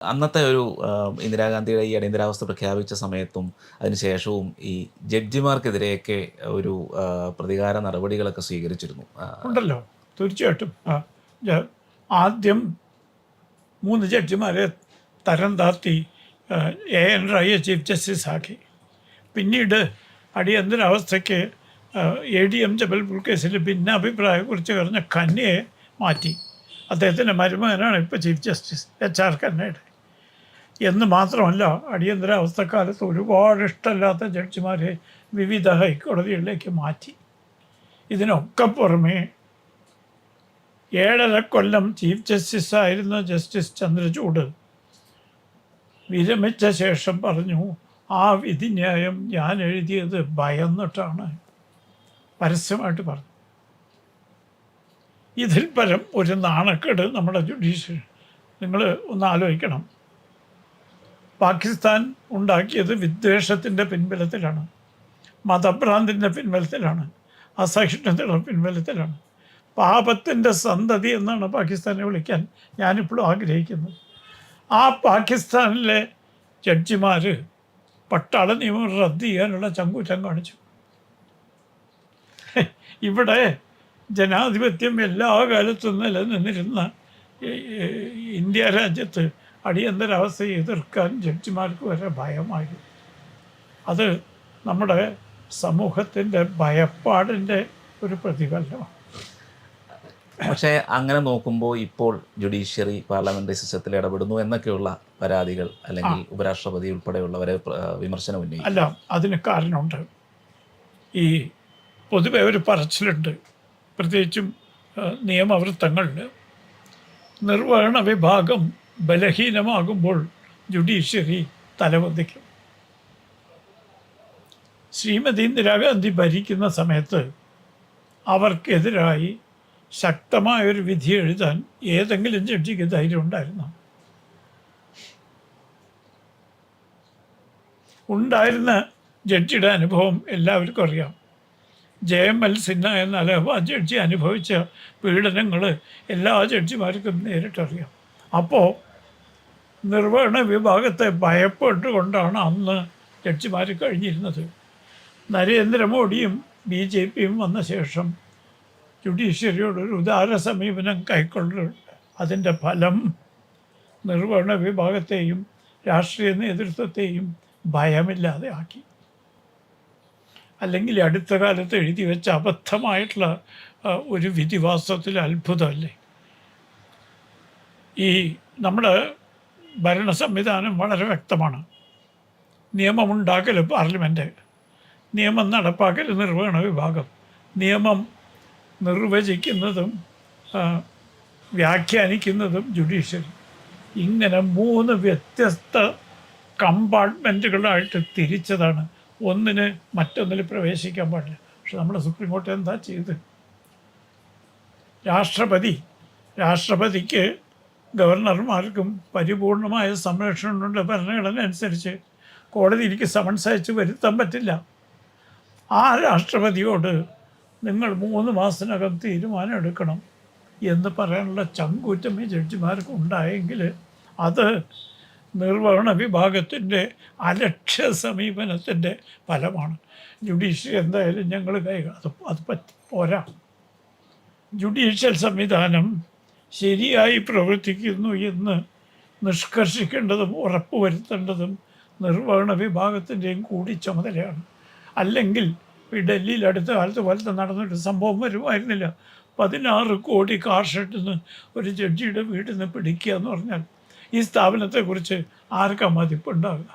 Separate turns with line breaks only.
അന്നത്തെ ഒരു ഇന്ദിരാഗാന്ധിയുടെ ഈ അടിയന്തരാവസ്ഥ പ്രഖ്യാപിച്ച സമയത്തും അതിനുശേഷവും ഈ ജഡ്ജിമാർക്കെതിരെയൊക്കെ ഒരു പ്രതികാര നടപടികളൊക്കെ സ്വീകരിച്ചിരുന്നു.
ഉണ്ടല്ലോ. തീർച്ചയായിട്ടും. ആദ്യം മൂന്ന് ജഡ്ജിമാരെ തരം താത്തി എ എൻ റയെ ചീഫ് ജസ്റ്റിസ് ആക്കി. പിന്നീട് അടിയന്തരാവസ്ഥയ്ക്ക് എ ഡി എം ജബൽപൂർ കേസിൽ ഭിന്നാഭിപ്രായത്തെക്കുറിച്ച് പറഞ്ഞ കന്യയെ മാറ്റി. അദ്ദേഹത്തിന്റെ മരുമകനാണ് ഇപ്പോൾ ചീഫ് ജസ്റ്റിസ് എച്ച് ആർ കന്നയുടെ എന്ന് മാത്രമല്ല അടിയന്തരാവസ്ഥക്കാലത്ത് ഒരുപാട് ഇഷ്ടമല്ലാത്ത ജഡ്ജിമാരെ വിവിധ ഹൈക്കോടതികളിലേക്ക് മാറ്റി. ഇതിനൊക്കെ പുറമേ ഏഴര കൊല്ലം ചീഫ് ജസ്റ്റിസ് ആയിരുന്ന ജസ്റ്റിസ് ചന്ദ്രചൂഡ് വിരമിച്ച ശേഷം പറഞ്ഞു ആ വിധിന്യായം ഞാൻ എഴുതിയത് ഭയന്നിട്ടാണ് പരസ്യമായിട്ട് പറഞ്ഞു. ഇതിൽ പരം ഒരു നാണക്കേട് നമ്മുടെ ജുഡീഷ്യൽ നിങ്ങൾ ഒന്ന് ആലോചിക്കണം. പാകിസ്ഥാൻ ഉണ്ടാക്കിയത് വിദ്വേഷത്തിന്റെ പിൻബലത്തിലാണ്. മതഭ്രാന്തിന്റെ പിൻബലത്തിലാണ്. അസഹിഷ്ണുതയുടെ പിൻബലത്തിലാണ്. പാപത്തിന്റെ സന്തതി എന്നാണ് പാകിസ്ഥാനെ വിളിക്കാൻ ഞാനിപ്പോഴും ആഗ്രഹിക്കുന്നത്. ആ പാകിസ്ഥാനിലെ ജഡ്ജിമാർ പട്ടാള നിയമം റദ്ദ് ചെയ്യാനുള്ള ചങ്കൂറ്റം കാണിച്ചു. ഇവിടെ ജനാധിപത്യം എല്ലാ കാലത്തും നിലനിന്നിരുന്ന ഇന്ത്യ രാജ്യത്ത് അടിയന്തരാവസ്ഥയെ എതിർക്കാൻ ജഡ്ജിമാർക്ക് വരെ ഭയമായിരുന്നു അത് നമ്മുടെ സമൂഹത്തിന്റെ ഭയപ്പാടിന്റെ ഒരു പ്രതിഫലനമാണ്
പക്ഷേ അങ്ങനെ നോക്കുമ്പോൾ ഇപ്പോൾ ജുഡീഷ്യറി പാർലമെന്ററി സിസ്റ്റത്തിൽ ഇടപെടുന്നു എന്നൊക്കെയുള്ള പരാതികൾ അല്ലെങ്കിൽ ഉപരാഷ്ട്രപതി ഉൾപ്പെടെയുള്ളവരെ വിമർശനം ഉന്നയിക്കും.
അല്ല അതിന് കാരണമുണ്ട്. ഈ പൊതുവെ ഒരു പറച്ചിലുണ്ട്. പ്രത്യേകിച്ചും നിയമവൃത്തങ്ങളിൽ. നിർവഹണ വിഭാഗം ബലഹീനമാകുമ്പോൾ ജുഡീഷ്യറി തലവന്തിക്കും. ശ്രീമതി ഇന്ദിരാഗാന്ധി ഭരിക്കുന്ന സമയത്ത് അവർക്കെതിരായി ശക്തമായൊരു വിധി എഴുതാൻ ഏതെങ്കിലും ജഡ്ജിക്ക് ധൈര്യം ഉണ്ടായിരുന്നു? ഉണ്ടായിരുന്ന ജഡ്ജിയുടെ അനുഭവം എല്ലാവർക്കും അറിയാം. ജെ എം എൽ സിൻഹ എന്ന അലഹബാദ് ജഡ്ജി അനുഭവിച്ച പീഡനങ്ങൾ എല്ലാ ജഡ്ജിമാർക്കും നേരിട്ടറിയാം. അപ്പോൾ നിർവഹണ വിഭാഗത്തെ ഭയപ്പെട്ടുകൊണ്ടാണ് അന്ന് ജഡ്ജിമാർ കഴിഞ്ഞിരുന്നത്. നരേന്ദ്രമോദിയും ബി ജെ പിയും വന്ന ശേഷം ജുഡീഷ്യറിയോട് ഒരു ഉദാര സമീപനം കൈക്കൊള്ളുന്നുണ്ട്. അതിന്റെ ഫലം നിർവഹണ വിഭാഗത്തെയും രാഷ്ട്രീയ നേതൃത്വത്തെയും ഭയമില്ലാതെ ആക്കി. അല്ലെങ്കിൽ അടുത്ത കാലത്ത് എഴുതി വെച്ച അബദ്ധമായിട്ടുള്ള ഒരു വിധിവാസത്തിൽ അത്ഭുതമല്ലേ? ഈ നമ്മുടെ ഭരണ സംവിധാനം വളരെ വ്യക്തമാണ്. നിയമമുണ്ടാക്കൽ പാർലമെന്റ് നിയമം നടപ്പാക്കൽ നിർവഹണ വിഭാഗം നിയമം നിർവചിക്കുന്നതും വ്യാഖ്യാനിക്കുന്നതും ജുഡീഷ്യറി. ഇങ്ങനെ മൂന്ന് വ്യത്യസ്ത കമ്പാർട്ട്മെന്റുകളായിട്ട് തിരിച്ചതാണ്. ഒന്നിന് മറ്റൊന്നിൽ പ്രവേശിക്കാൻ പാടില്ല. പക്ഷെ നമ്മുടെ സുപ്രീം കോടതി എന്താ ചെയ്ത്? രാഷ്ട്രപതി രാഷ്ട്രപതിക്ക് ഗവർണർമാർക്കും പരിപൂർണമായ സംരക്ഷണമുണ്ട്. ഭരണഘടന അനുസരിച്ച് കോടതി കോടതിയിലേക്ക് സമൻസ് അയച്ച് വരുത്താൻ പറ്റില്ല. ആ രാഷ്ട്രപതിയോട് നിങ്ങൾ മൂന്ന് മാസത്തിനകം തീരുമാനം എടുക്കണം എന്ന് പറയാനുള്ള ചങ്കൂറ്റം ഈ ജഡ്ജിമാർക്ക് ഉണ്ടായെങ്കിൽ അത് നിർവഹണ വിഭാഗത്തിന്റെ അലക്ഷ്യ സമീപനത്തിന്റെ ഫലമാണ്. ജുഡീഷ്യറി എന്തായാലും ഞങ്ങൾ കൈ അത് അത് പറ്റി പോരാ. ജുഡീഷ്യൽ സംവിധാനം ശരിയായി പ്രവർത്തിക്കുന്നു എന്ന് നിഷ്കർഷിക്കേണ്ടതും ഉറപ്പുവരുത്തേണ്ടതും നിർവഹണ വിഭാഗത്തിന്റെയും കൂടി ചുമതലയാണ്. അല്ലെങ്കിൽ ഈ ഡൽഹിയിൽ അടുത്ത കാലത്ത് പോലത്തെ നടന്നൊരു സംഭവം വരുമായിരുന്നില്ല. പതിനാറ് കോടി കാർ ഒരു ജഡ്ജിയുടെ വീട്ടിൽ നിന്ന് പിടിക്കുക എന്ന് പറഞ്ഞാൽ ഈ സ്ഥാപനത്തെക്കുറിച്ച് ആർക്കാ മതിപ്പുണ്ടാവുക?